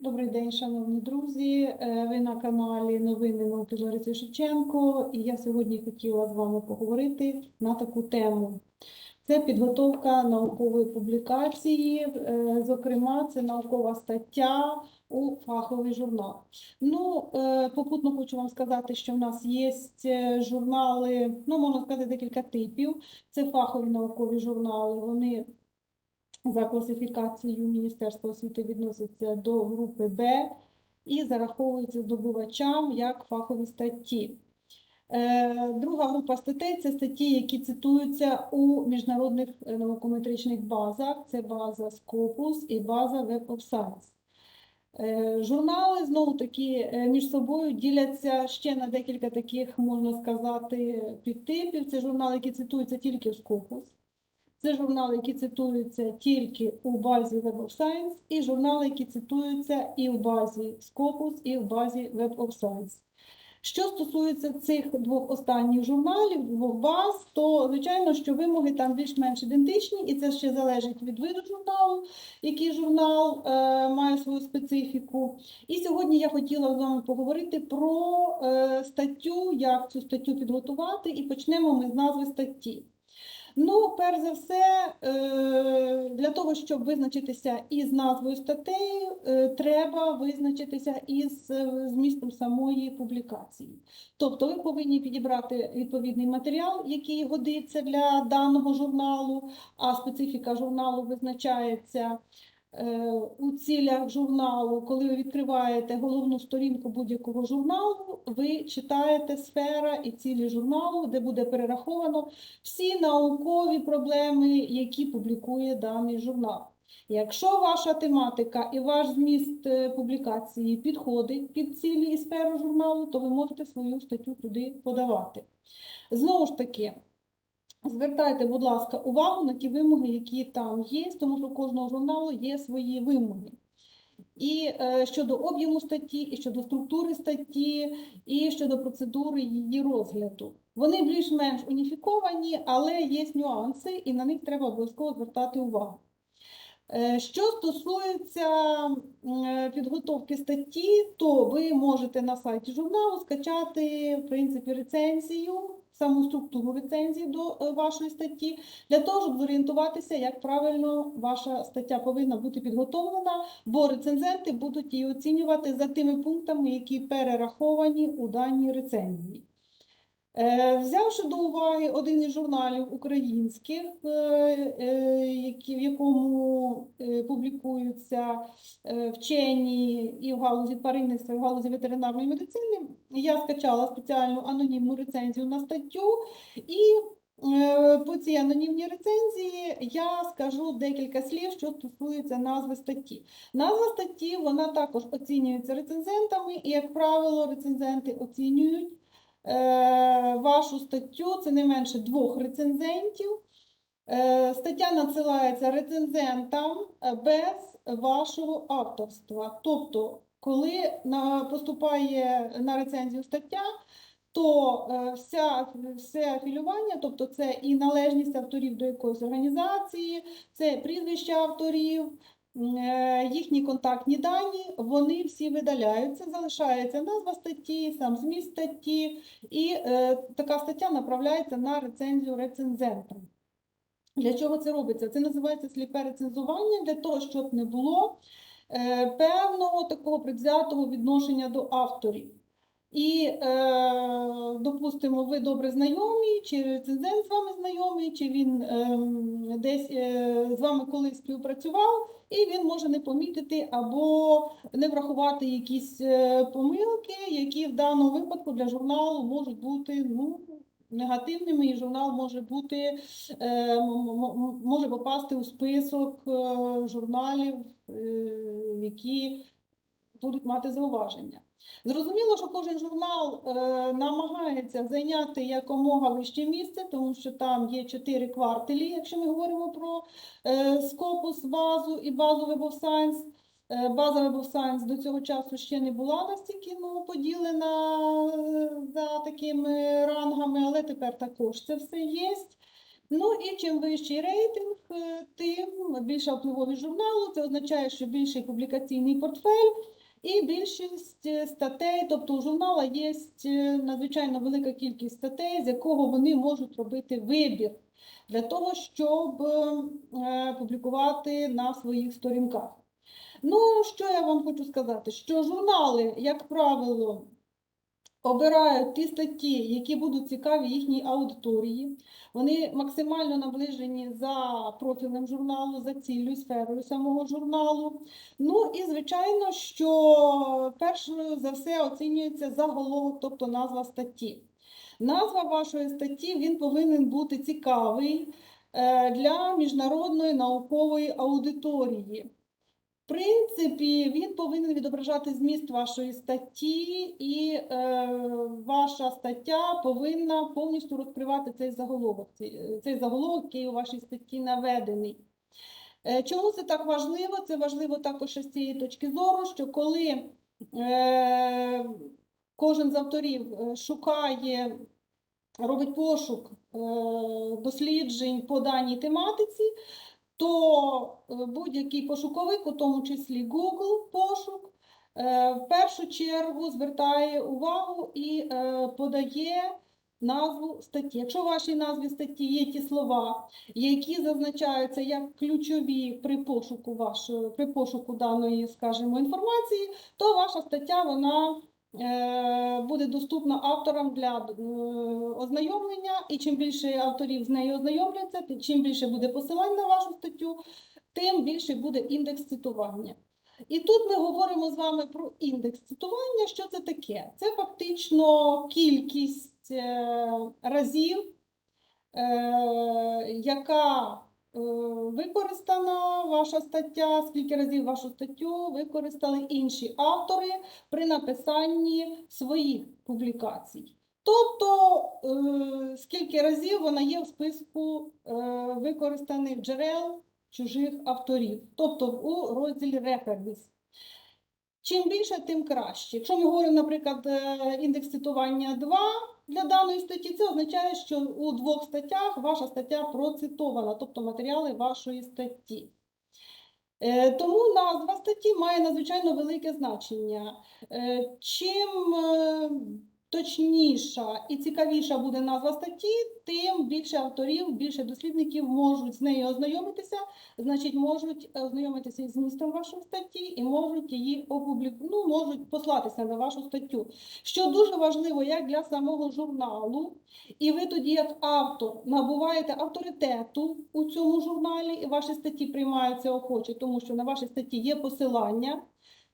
Добрий день, шановні друзі. Е, Ви на каналі Новини Лариси Шевченко. І я сьогодні хотіла з вами поговорити на таку тему. Це підготовка наукової публікації, е, зокрема, це наукова стаття у фаховий журнал. Ну, е, попутно хочу вам сказати, що в нас є журнали, ну, можна сказати, декілька типів. Це фахові наукові журнали. Вони за класифікацією Міністерства освіти відносяться до групи Б і зараховуються здобувачам як фахові статті. Е, Друга група статей це статті, які цитуються у міжнародних наукометричних базах. Це база Scopus і база Web of Science. Е, Журнали знову таки е, між собою діляться ще на декілька таких, можна сказати, підтипів. Це журнали, які цитуються тільки в Scopus. Це журнали, які цитуються тільки у базі Web of Science, і журнали, які цитуються і в базі Scopus, і в базі Web of Science. Що стосується цих двох останніх журналів, двох баз, то звичайно, що вимоги там більш-менш ідентичні, і це ще залежить від виду журналу, який журнал е, має свою специфіку. І сьогодні я хотіла з вами поговорити про е, статтю, як цю статтю підготувати, і почнемо ми з назви статті. Ну, перш за все, е, для того, щоб визначитися із назвою статтею, е, треба визначитися із е, змістом самої публікації. Тобто ви повинні підібрати відповідний матеріал, який годиться для даного журналу, а специфіка журналу визначається у цілях журналу. Коли ви відкриваєте головну сторінку будь-якого журналу, ви читаєте сфера і цілі журналу, де буде перераховано всі наукові проблеми, які публікує даний журнал. Якщо ваша тематика і ваш зміст е, публікації підходить під цілі і сферу журналу, то ви можете свою статтю туди подавати. Знову ж таки, звертайте, будь ласка, увагу на ті вимоги, які там є, тому що у кожного журналу є свої вимоги. І е, щодо об'єму статті, і щодо структури статті, і щодо процедури її розгляду. Вони більш-менш уніфіковані, але є нюанси, і на них треба обов'язково звертати увагу. Е, Що стосується е, підготовки статті, то ви можете на сайті журналу скачати, в принципі, рецензію, саму структуру рецензії до е, вашої статті, для того, щоб зорієнтуватися, як правильно ваша стаття повинна бути підготовлена, бо рецензенти будуть її оцінювати за тими пунктами, які перераховані у даній рецензії. Е, Взявши до уваги один із журналів українських, е, е, в якому публікуються вчені і в галузі тваринництва, і в галузі ветеринарної медицини, я скачала спеціальну анонімну рецензію на статтю, і по цій анонімній рецензії я скажу декілька слів, що стосується назви статті. Назва статті вона також оцінюється рецензентами, і, як правило, рецензенти оцінюють вашу статтю, це не менше двох рецензентів. Е, Стаття надсилається рецензентам е, без вашого авторства. Тобто, коли поступає на рецензію стаття, то е, вся, все афілювання, тобто це і належність авторів до якоїсь організації, це прізвище авторів, е, їхні контактні дані, вони всі видаляються, залишається назва статті, сам зміст статті, і е, така стаття направляється на рецензію рецензента. Для чого це робиться? Це називається сліпе рецензування, для того, щоб не було е, певного такого предвзятого відношення до авторів. І, е, допустимо, ви добре знайомі, чи рецензент з вами знайомий, чи він ем, десь е, з вами колись співпрацював, і він може не помітити або не врахувати якісь е, помилки, які в даному випадку для журналу можуть бути ну, негативними, і журнал може бути е, може попасти у список е, журналів, е, які будуть мати зауваження. Зрозуміло, що кожен журнал е, намагається зайняти якомога вище місце, тому що там є чотири квартелі, якщо ми говоримо про е, Scopus базу і базу Web of Science. Е, База Web of Science до цього часу ще не була настільки ну, поділена е, за такими рангами, але тепер також це все є. Ну і чим вищий рейтинг, е, тим більша впливовість журналу. Це означає, що більший публікаційний портфель і більшість е, статей. Тобто у журнала є е, надзвичайно велика кількість статей, з якого вони можуть робити вибір для того, щоб е, публікувати на своїх сторінках. Ну, що я вам хочу сказати? Що журнали, як правило, обирають ті статті, які будуть цікаві їхній аудиторії. Вони максимально наближені за профілем журналу, за ціллю сферою самого журналу. Ну і звичайно, що перш за все оцінюється заголовок, тобто назва статті. Назва вашої статті він повинен бути цікавий е, для міжнародної наукової аудиторії. Принципі, він повинен відображати зміст вашої статті, і е, ваша стаття повинна повністю розкривати цей заголовок, цей, цей заголовок, який у вашій статті наведений. Е, чому це так важливо? Це важливо також з цієї точки зору, що коли е, кожен з авторів е, шукає, робить пошук е, досліджень по даній тематиці, то е, будь-який пошуковик, у тому числі Google пошук, е, в першу чергу звертає увагу і е, подає назву статті. Якщо в вашій назві статті є ті слова, які зазначаються як ключові при пошуку вашої, при пошуку даної, скажімо, інформації, то ваша стаття вона буде доступна авторам для е, ознайомлення, і чим більше авторів з нею ознайомляться, чим більше буде посилань на вашу статтю, тим більше буде індекс цитування. І тут ми говоримо з вами про індекс цитування. Що це таке? Це фактично кількість е, разів, е, яка е, використана ваша стаття, скільки разів вашу статтю використали інші автори при написанні своїх публікацій. Тобто, е, скільки разів вона є в списку е, використаних джерел чужих авторів, тобто у розділі Reference. Чим більше, тим краще. Якщо ми говоримо, наприклад, е, індекс цитування 2 для даної статті, це означає, що у двох статтях ваша стаття процитована, тобто матеріали вашої статті. Е, Тому назва статті має надзвичайно велике значення. Е, Чим е, точніша і цікавіша буде назва статті, тим більше авторів, більше дослідників можуть з нею ознайомитися, значить, можуть ознайомитися із змістом вашої статті і можуть її опублікувати, ну, можуть послатися на вашу статтю. Що дуже важливо як для самого журналу, і ви тоді, як автор, набуваєте авторитету у цьому журналі, і ваші статті приймаються охоче, тому що на вашій статті є посилання.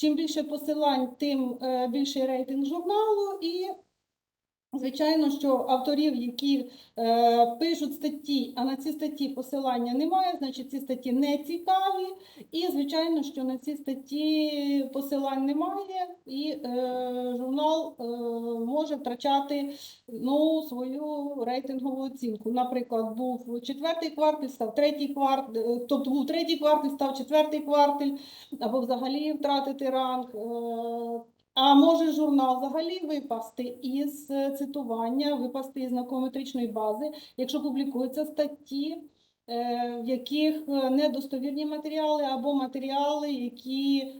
Чим більше посилань, тим е, більший рейтинг журналу. І, звичайно, що авторів, які е, пишуть статті, а на ці статті посилання немає, значить ці статті не цікаві. І, звичайно, що на ці статті посилань немає, і е, журнал е, може втрачати ну, свою рейтингову оцінку. Наприклад, був четвертий квартал, став третій квартал, тобто був третій квартал, став четвертий квартал, або взагалі втратити ранг. е, А може журнал взагалі випасти із е, цитування, випасти із наукометричної бази, якщо публікуються статті, е, в яких е, недостовірні матеріали, або матеріали, які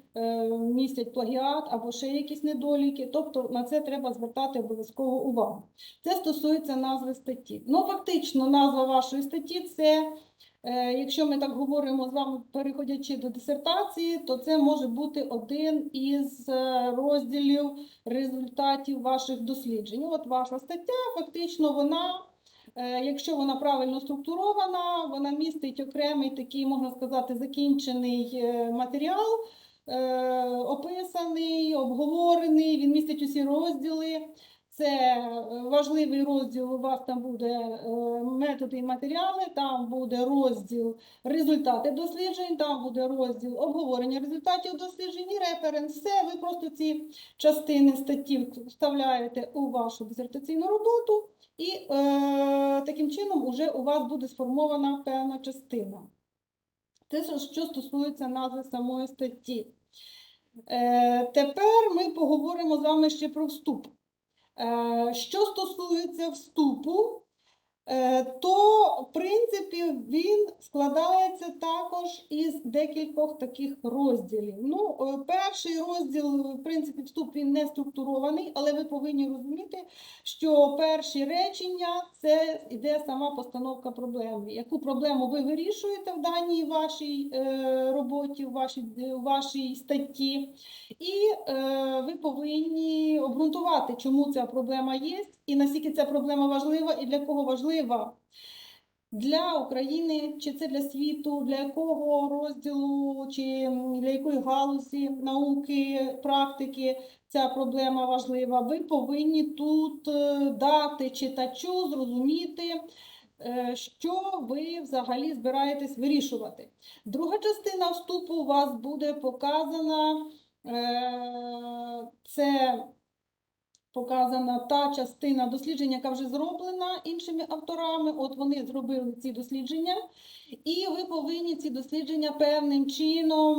містять плагіат, або ще якісь недоліки. Тобто на це треба звертати обов'язково увагу. Це стосується назви статті. Ну, фактично, назва вашої статті це. Е, Якщо ми так говоримо з вами, переходячи до дисертації, то це може бути один із е, розділів результатів ваших досліджень. От ваша стаття, фактично, вона, е, якщо вона правильно структурована, вона містить окремий такий, можна сказати, закінчений матеріал, описаний, обговорений, він містить усі розділи. Це е, важливий розділ. У вас там буде е, методи і матеріали, там буде розділ результати досліджень, там буде розділ обговорення результатів досліджень і референс. Все, ви просто ці частини статті вставляєте у вашу дисертаційну роботу, і е, таким чином уже у вас буде сформована певна частина. Це що стосується назви самої статті. Е, тепер ми поговоримо з вами ще про вступ. Е, Що стосується вступу, то, в принципі, він складається також із декількох таких розділів. Ну, е, перший розділ, в принципі, вступ він не структурований, але ви повинні розуміти, що перші речення це іде сама постановка проблеми. Яку проблему ви вирішуєте в даній вашій е, роботі, в вашій, в вашій статті, і е, ви повинні обґрунтувати, чому ця проблема є, і наскільки ця проблема важлива, і для кого важлива. Для України, чи це для світу, для якого розділу, чи для якої галузі науки, практики ця проблема важлива. Ви повинні тут е, дати читачу зрозуміти, е, що ви взагалі збираєтесь вирішувати. Друга частина вступу у вас буде показана. е, Це показана та частина дослідження, яка вже зроблена іншими авторами. От вони зробили ці дослідження, і ви повинні ці дослідження певним чином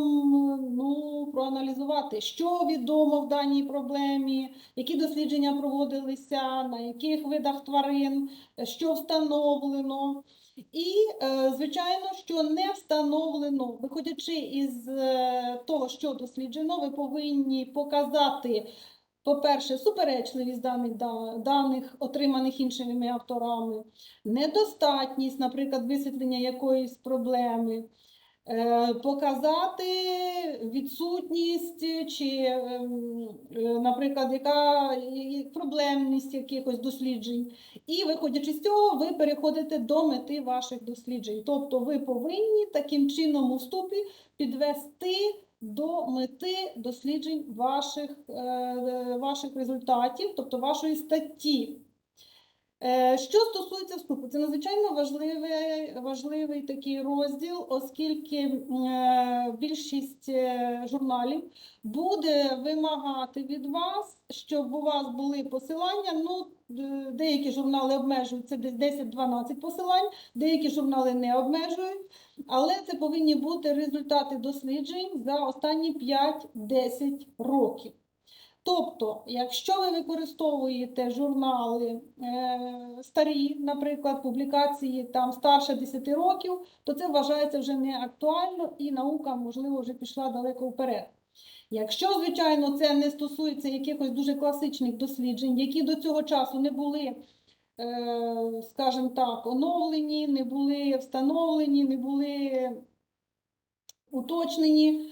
ну, проаналізувати, що відомо в даній проблемі, які дослідження проводилися, на яких видах тварин, що встановлено. І, е, звичайно, що не встановлено, виходячи із е, того, що досліджено, ви повинні показати по-перше, суперечливість даних, даних, отриманих іншими авторами, недостатність, наприклад, висвітлення якоїсь проблеми, е, показати відсутність чи, ем, е, наприклад, яка проблемність якихось досліджень. І, виходячи з цього, ви переходите до мети ваших досліджень. Тобто ви повинні таким чином у вступі підвести до мети досліджень ваших, е, ваших результатів, тобто вашої статті. Е, Що стосується вступу, це надзвичайно важливий, важливий такий розділ, оскільки е, більшість журналів буде вимагати від вас, щоб у вас були посилання. Ну, деякі журнали обмежують це десь 10-12 посилань, деякі журнали не обмежують. Але це повинні бути результати досліджень за останні 5-10 років. Тобто, якщо ви використовуєте журнали е, старі, наприклад, публікації там старше 10 років, то це вважається вже не актуально і наука, можливо, вже пішла далеко вперед. Якщо, звичайно, це не стосується якихось дуже класичних досліджень, які до цього часу не були е, скажімо так, оновлені, не були встановлені, не були уточнені,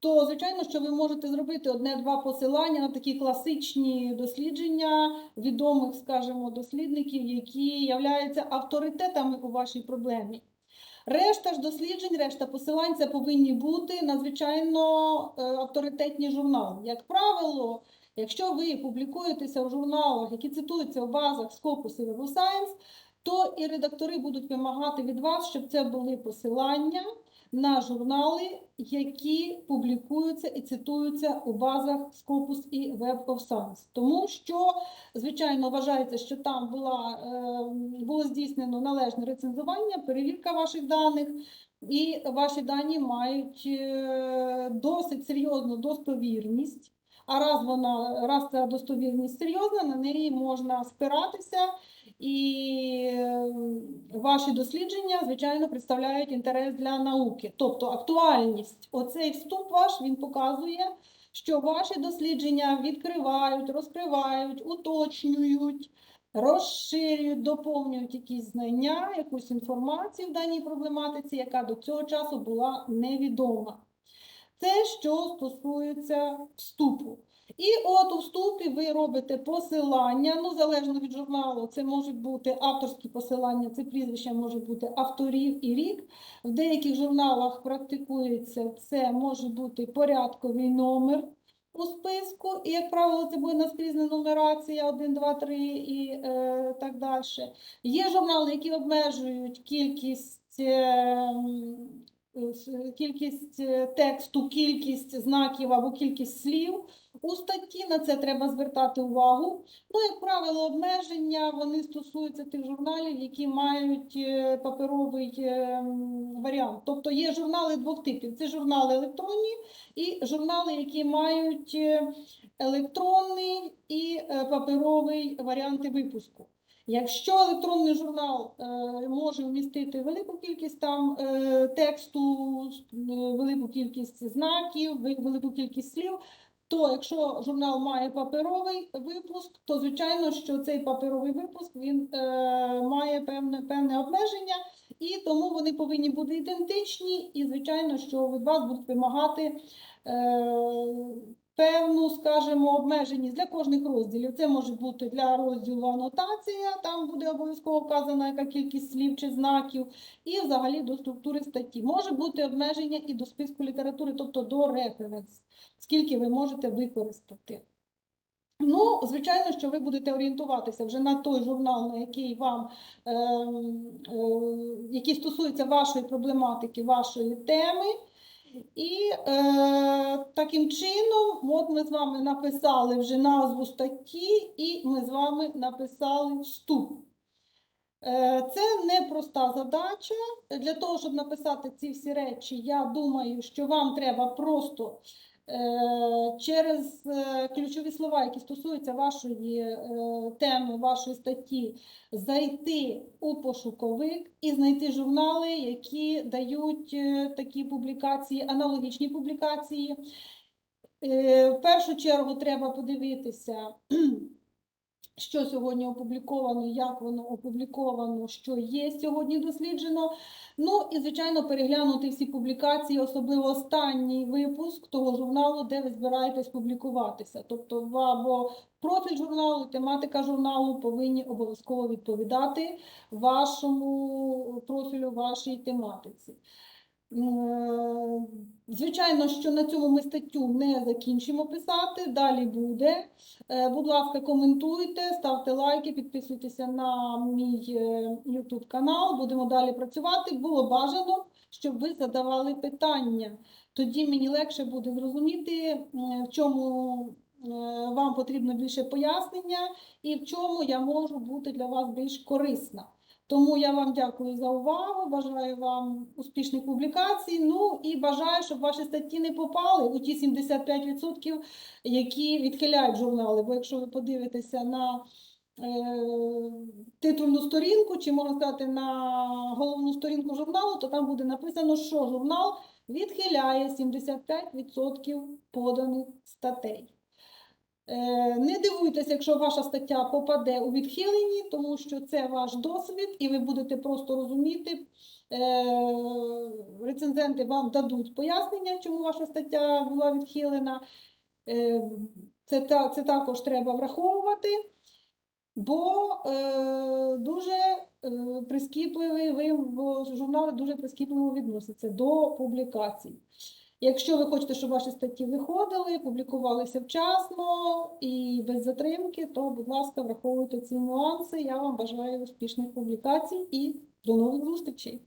то звичайно, що ви можете зробити одне-два посилання на такі класичні дослідження відомих, скажімо, дослідників, які являються авторитетами у вашій проблемі. Решта ж досліджень, решта посилань це повинні бути надзвичайно е, авторитетні журнали. Як правило, якщо ви публікуєтеся в журналах, які цитуються в базах Scopus і Web Science, то і редактори будуть вимагати від вас, щоб це були посилання на журнали, які публікуються і цитуються у базах Scopus і Web of Science. Тому що, звичайно, вважається, що там була, е, було здійснено належне рецензування, перевірка ваших даних, і ваші дані мають е, досить серйозну достовірність. А раз вона, раз ця достовірність серйозна, на неї можна спиратися, і ваші дослідження, звичайно, представляють інтерес для науки. Тобто актуальність. Оцей вступ ваш він показує, що ваші дослідження відкривають, розкривають, уточнюють, розширюють, доповнюють якісь знання, якусь інформацію в даній проблематиці, яка до цього часу була невідома. Це що стосується вступу. І от у вступі ви робите посилання, ну, залежно від журналу, це можуть бути авторські посилання, це прізвище може бути авторів і рік. В деяких журналах практикується, це може бути порядковий номер у списку, і, як правило, це буде наскрізна нумерація 1, 2, 3 і е, так далі. Є журнали, які обмежують кількість. е, м, с- Кількість е, тексту, кількість знаків або кількість слів у статті, на це треба звертати увагу. Ну, як правило, обмеження вони стосуються тих журналів, які мають е, паперовий е, варіант. Тобто є журнали двох типів: це журнали електронні і журнали, які мають е, електронний і е, паперовий варіанти випуску. Якщо електронний журнал е, може вмістити велику кількість там е, тексту, е, велику кількість знаків, велику кількість слів, то якщо журнал має паперовий випуск, то звичайно, що цей паперовий випуск він е, має певне, певне обмеження, і тому вони повинні бути ідентичні, і звичайно, що від вас будуть вимагати. Певну, скажімо, обмеженість для кожних розділів. Це може бути для розділу анотація, там буде обов'язково вказана яка кількість слів чи знаків, і взагалі до структури статті. Може бути обмеження і до списку літератури, тобто до референс, скільки ви можете використати. Ну, звичайно, що ви будете орієнтуватися вже на той журнал, на який вам ем, е, який стосується вашої проблематики, вашої теми. І е, таким чином, от ми з вами написали вже назву статті, і ми з вами написали вступ. Е, Це непроста задача. Для того, щоб написати ці всі речі, я думаю, що вам треба просто через е, ключові слова, які стосуються вашої е, теми, вашої статті, зайти у пошуковик і знайти журнали, які дають е, такі публікації, аналогічні публікації. Е, В першу чергу треба подивитися, що сьогодні опубліковано, як воно опубліковано, що є сьогодні досліджено. Ну і, звичайно, переглянути всі публікації, особливо останній випуск того журналу, де ви збираєтесь публікуватися. Тобто, або профіль журналу, тематика журналу повинні обов'язково відповідати вашому профілю, вашій тематиці. Е, Звичайно, що на цьому ми статтю не закінчимо писати, далі буде. Е, Будь ласка, коментуйте, ставте лайки, підписуйтеся на мій е, YouTube канал. Будемо далі працювати. Було бажано, щоб ви задавали питання. Тоді мені легше буде зрозуміти, в чому вам потрібно більше пояснення і в чому я можу бути для вас більш корисна. Тому я вам дякую за увагу, бажаю вам успішних публікацій. Ну і бажаю, щоб ваші статті не попали у ті 75%, які відхиляють журнали. Бо якщо ви подивитеся на е, титульну сторінку, чи можна сказати на головну сторінку журналу, то там буде написано, що журнал відхиляє 75% поданих статей. Е, Не дивуйтеся, якщо ваша стаття попаде у відхилені, тому що це ваш досвід, і ви будете просто розуміти. е, Рецензенти вам дадуть пояснення, чому ваша стаття була відхилена. Е, Це, це також треба враховувати, бо дуже прискіпливий, ви бо журнали дуже прискіпливо відносяться до публікацій. Якщо ви хочете, щоб ваші статті виходили, публікувалися вчасно і без затримки, то, будь ласка, враховуйте ці нюанси. Я вам бажаю успішних публікацій і до нових зустрічей.